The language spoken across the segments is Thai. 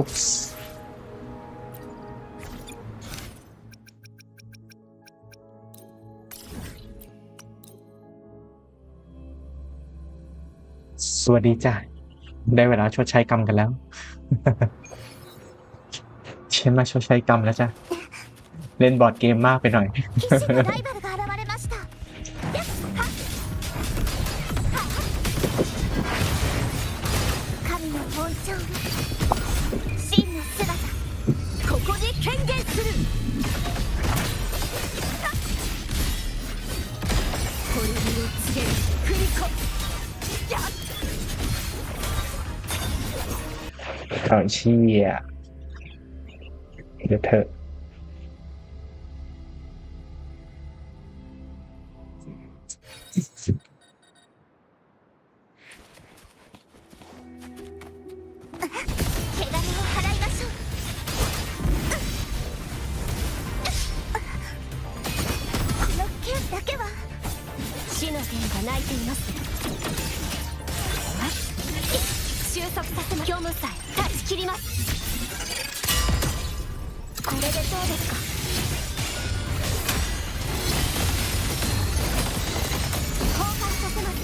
Ups. สวัสดีจ้ะ ได้เวลาชดใช้กรรมกันแล้ว เชนมาชดใช้กรรมแล้วจ้ะ เล่นบอร์ดเกมมากไปหน่อย クリコやっ ข่ 死の剣が泣いています。収束させま虚無さえ断ち切ります。これでどうですか？交換させます。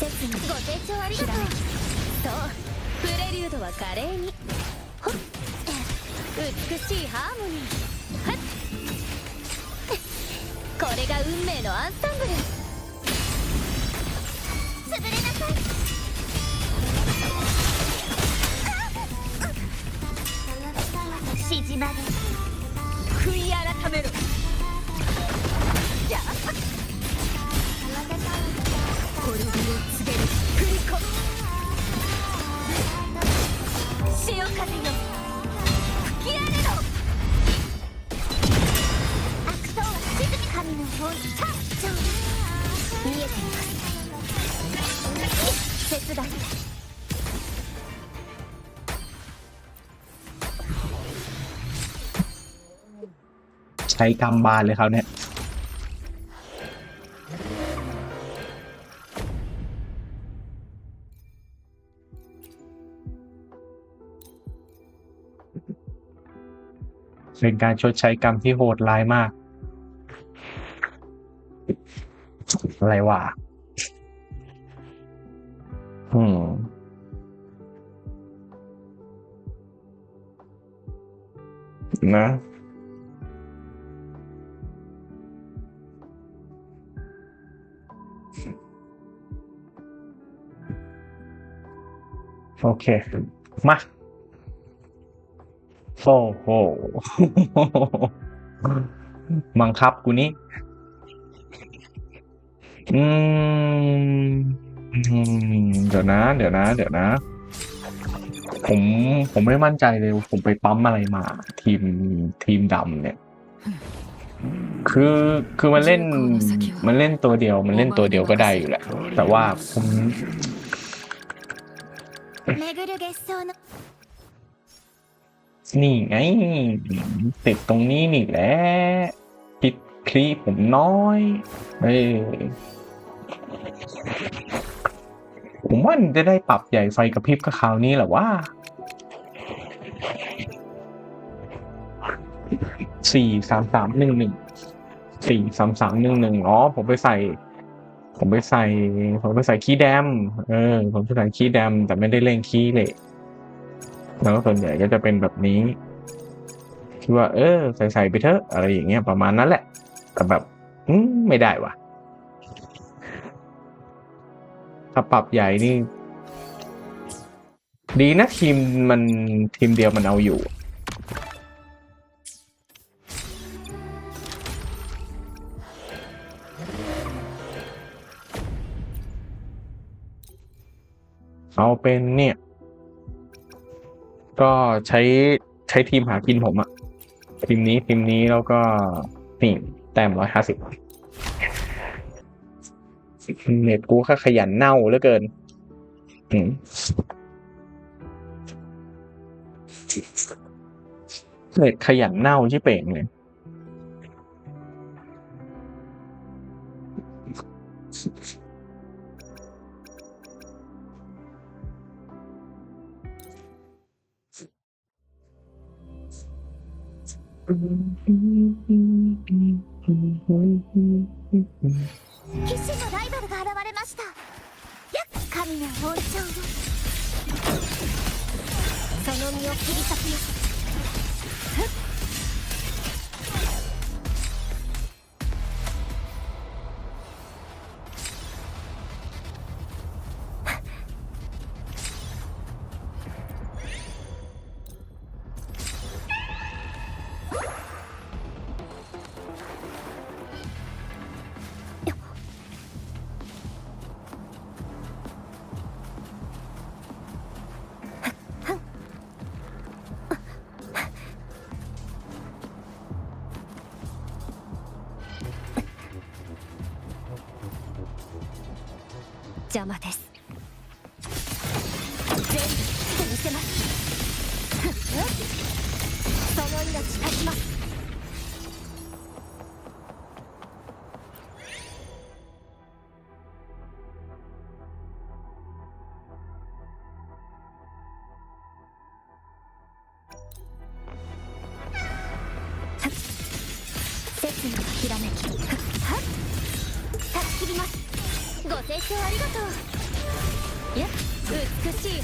切にご清聴ありがとう。そう。プレリュードは華麗に美しいハーモニーはっこれが運命のアンサンブル潰れなさいしじまれ悔い改めろじゃあ滅びを告げるクリコ潮風よ。 ช้กรรมบานเลยเขาเนี่ยเป็นการชดใช้กรรมที่โหดร้ายมาก อะไรวะอืมนะ โอเค มาโอ้โหบังคับกูนี่อืมเดี๋ยวนะ เดี๋ยวนะ เดี๋ยวนะ ผมผมไม่มั่นใจเลยผมไปปั๊มอะไรมา ทีมทีมดำเนี่ย คือคือมันเล่น มันเล่นตัวเดียว มันเล่นตัวเดียวก็ได้อยู่แหละแต่ว่าผม 巡る月相の นี่ไง ติดตรงนี้นี่แหละปิดคลีผมน้อยเออผมว่ามันจะได้ปรับใหญ่ไฟกระพริบกับคราวนี้แหละว่าสี่สามสามหนึ่งหนึ่งสี่สามสามหนึ่งหนึ่งอ๋อ ผมไปใส่ ผมไปใส่ ผมไปใส่คีย์แดม เออ ผมไปใส่คีย์แดม แต่ไม่ได้เล่นคีย์เลยแล้วส่วนใหญ่ก็จะเป็นแบบนี้คิดว่า เออ ใส่ใส่ไปเถอะ อะไรอย่างเงี้ยประมาณนั้นแหละ แต่แบบอืมไม่ได้ว่ะถ้าปรับใหญ่นี่ ดีนะทีมมันทีมเดียวมันเอาอยู่ เอาเป็นเนี่ย ก็ใช้ใช้ทีมหากินผมอะทีมนี้ทีมนี้แล้วก็นี่แต้มร้อยห้าสิบเน็ตกูก็ขยันเน่าเหลือเกินอืมเน็ตขยันเน่าชิเป่งเลย 騎士のライバルが現れましたやっ神の王朝をその身を切り裂きます邪魔です。全部見せます。その命断ちます。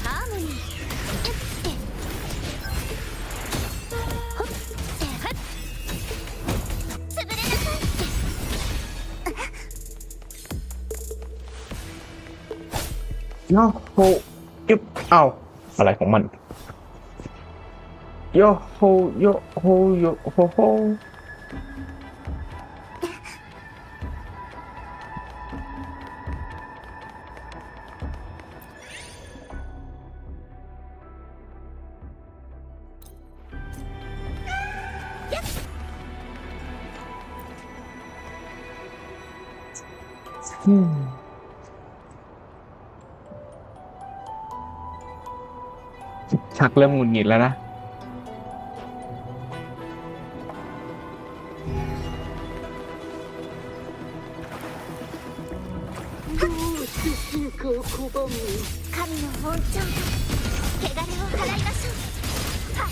ハーモニーやっえほっえはっ潰れなさいโยโฮยุบเอ้าอะไรของมันโยโฮโยโฮโยโฮโฮ อืมชักเริ่มหงุดหงิดแล้วนะ 神の恩寵汚れを払いましょうは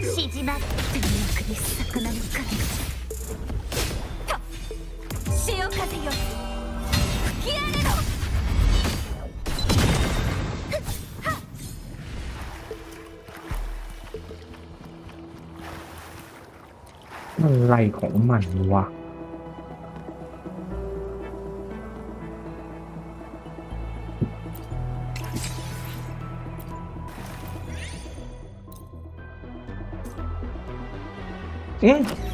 っしじまって見送り魚の神 潮風よ吹き荒れろ อะไรของมันวะ อืม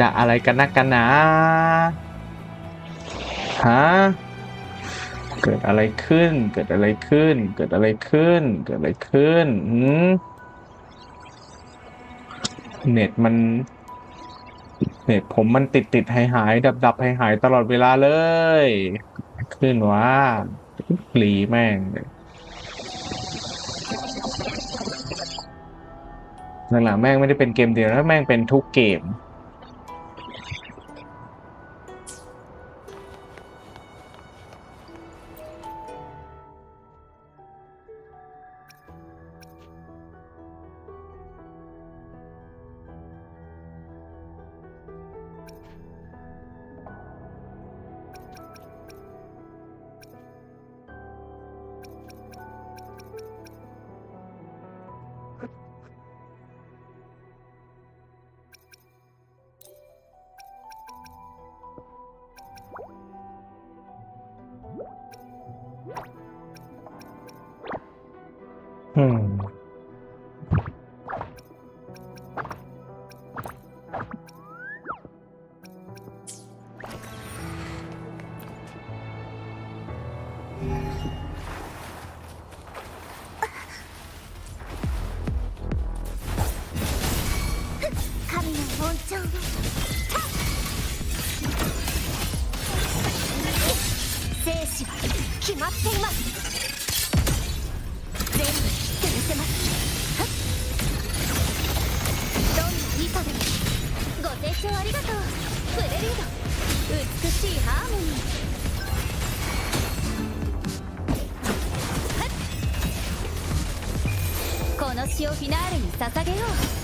จะอะไรกันนักกันนาฮะเกิดอะไรขึ้น เกิดอะไรขึ้น เกิดอะไรขึ้น เกิดอะไรขึ้นหืมเน็ตมัน เน็ตผมมันติดติดหายหายดับดับหายหายตลอดเวลาเลย ขึ้นว่าหลีแม่งหลังๆแม่งไม่ได้เป็นเกมเดียวแล้วแม่งเป็นทุกเกม 決まっています。全部切ってみせます。どんないい子でもご清聴ありがとう。プレリード美しいハーモニー。この詩をフィナーレに捧げよう。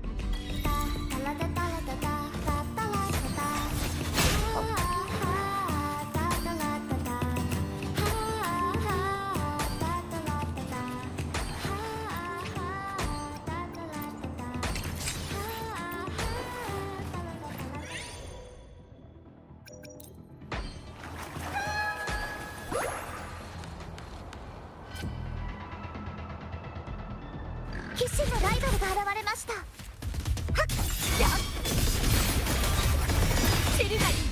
騎士のライバルが現れました。はっ。やっ。シルガリッ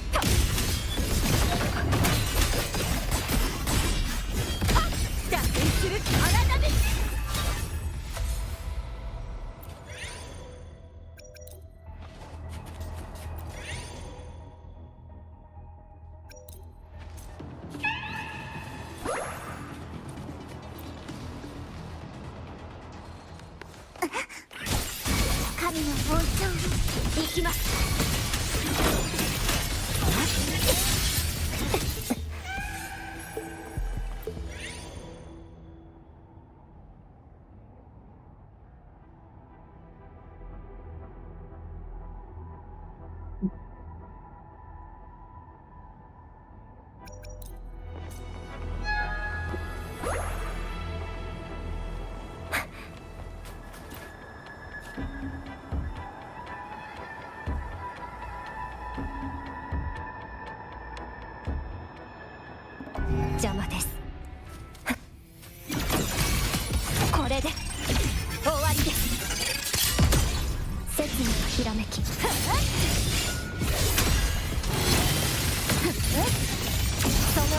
の温存に行きます。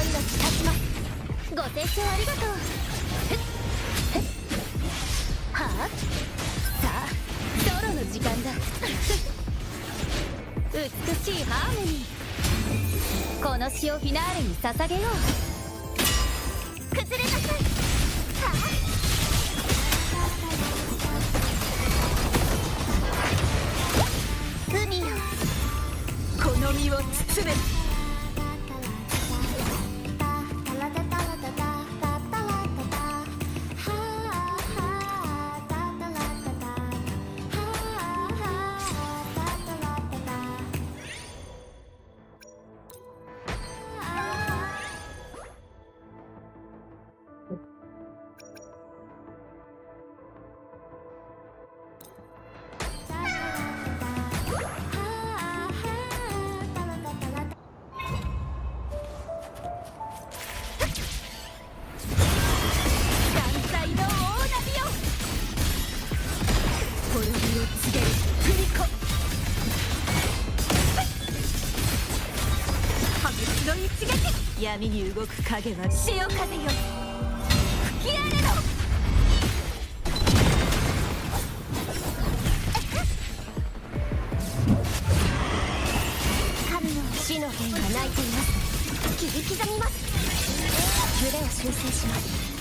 の命立ちますご清聴ありがとうはあさあソロの時間だ美しいハーモニーこの詩をフィナーレに捧げよう崩れなさいはあ海よこの身を包め。闇に動く影は潮風よ吹き荒れろ。神の死の弦が鳴いています。切り刻みます。揺れを修正します。